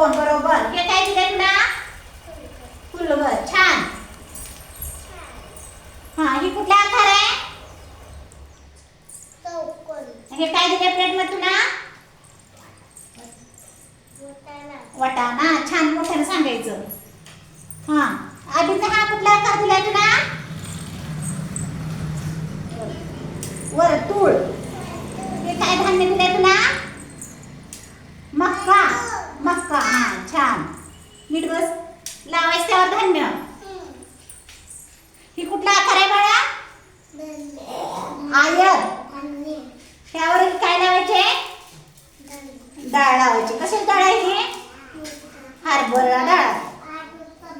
कोण बरोबर हे काय दिलं तुला? फुलभर छान. हा ही कुठला आकार आहे? हे काय दिले प्लेटमध्ये तुला? वाटाणा. छान मोठ्यानं सांगायचं. हा. आधीचा हा कुठला आकार दिला तुला? वर्तुळ. हे काय धान्य दिलंय तुला? नीट बस. लावायचं त्यावर धान्य. ही कुठला आकार आहे बाळा? आयर. त्यावर काय लावायचे? डाळ लावायची. कसे डाळ आहे हे? हरभरा डाळ.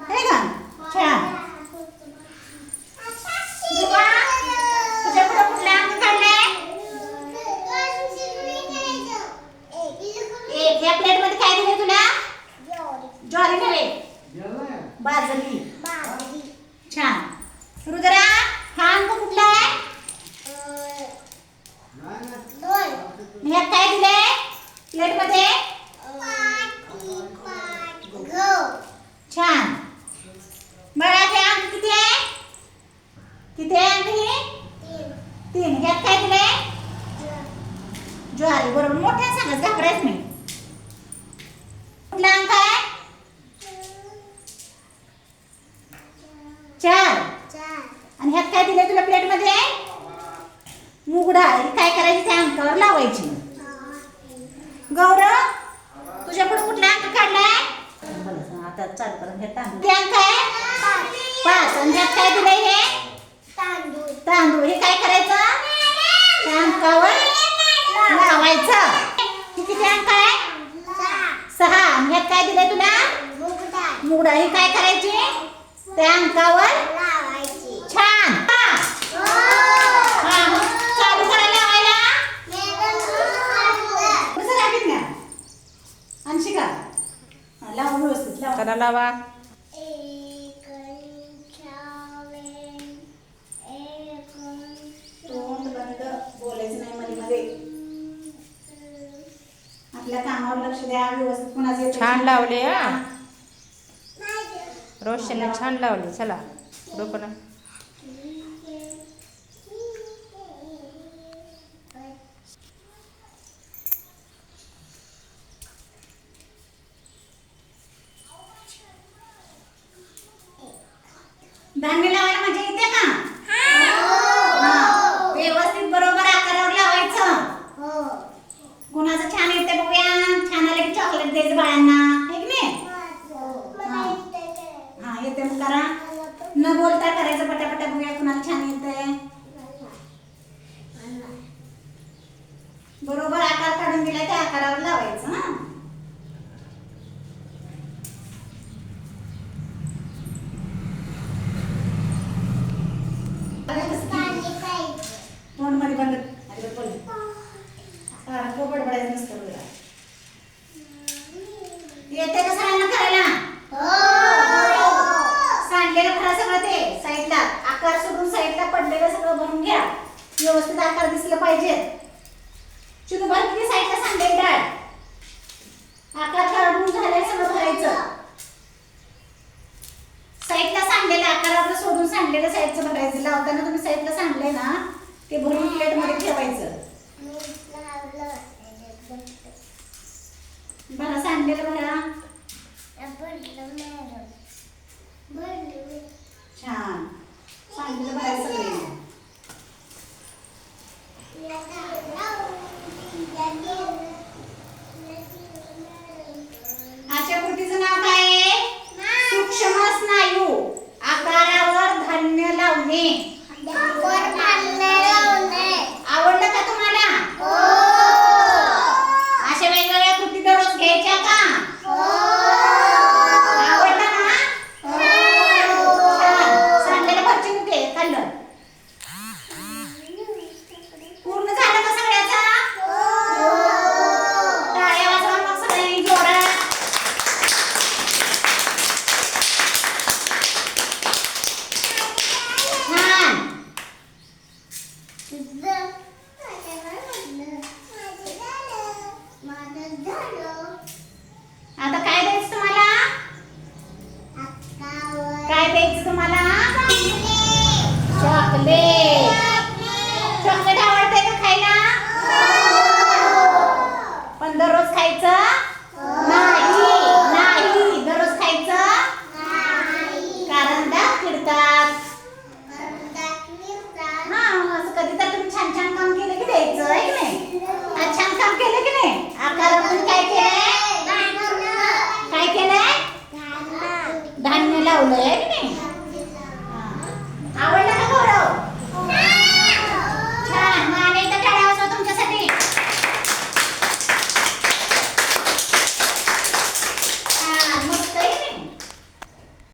आहे का? छान ध्रुवा, तुझ्या पुढे कुठला अंक काढलाय एक या प्लेटमध्ये काय दिले तुला ज्वारी नव्हे बाजरी छान रुद्रा हा अंक कुठला आहे ह्यात काय दिले प्लेटमध्ये छान बघा हे अंक किती आहे किती आहे अंक हे तीन ह्यात काय दिले ज्वारी. बरोबर. मोठ्या सांगत घाबरायच नाही कुठला अंक आहे? चार. आणि ह्यात काय दिले तुला प्लेटमध्ये मूग डाळ काय करायची? त्या अंकावर लावायची. गौरव तुझ्या पुढे कुठला अंक काढलाय? आता चालू करून घे तांदूळ किती अंक आहे? पाच. आणि ह्यात काय दिलंय हे? तांदूळ. हे काय करायचं? त्या अंकावर लावायचं. हे किती अंक आहे? सहा. ह्यात काय दिलंय तुला? मूग डाळ ही काय करायची? त्या अंकावर छान. चालू करायला लावायला. अंशिका. लाव व्यवस्थित लाव. करा लावा तोंड बंद बोलायचं नाही मध्ये मध्ये आपल्या कामावर लक्ष द्या व्यवस्थित कुणाचं येतंय छान लावले हा. हा. रोशनने छान लावली चला रोपण धान्य लावायला मजा येते का हा. व्यवस्थित बरोबर आकारावर लावायचं कुणाचं छान येते बघूया छान आलं की चॉकलेट द्यायचं बाळांना है की नाही हा येते मग करा न बोलता करायचं पटापटा बघूया कुणाला छान येतंय? बरोबर आकार काढून दिला त्या आकारावर लावायचं हा बघा कसं तोंडमध्ये बंद अजिबात बोल हा खूप बडबडायचं नसतं बघा येते का सगळ्यांना करायला सांडलेलं भरा सगळं ते साईडला आकार सोडून साईडला पडलेलं सगळं भरून घ्या व्यवस्थित आकार दिसलं पाहिजे. चिनू भर किती साईडला सांडलेली डाळ आकार काढून झाले सगळं भरायचं. साईडला सांडलेलं आकारावर सोडून सांडलेलं साईडचं भरायचं. लावताना तुम्ही साईडला सांडले ना ते भरून ठेवायचं. भरा सांडलेलं भरा. खायचं?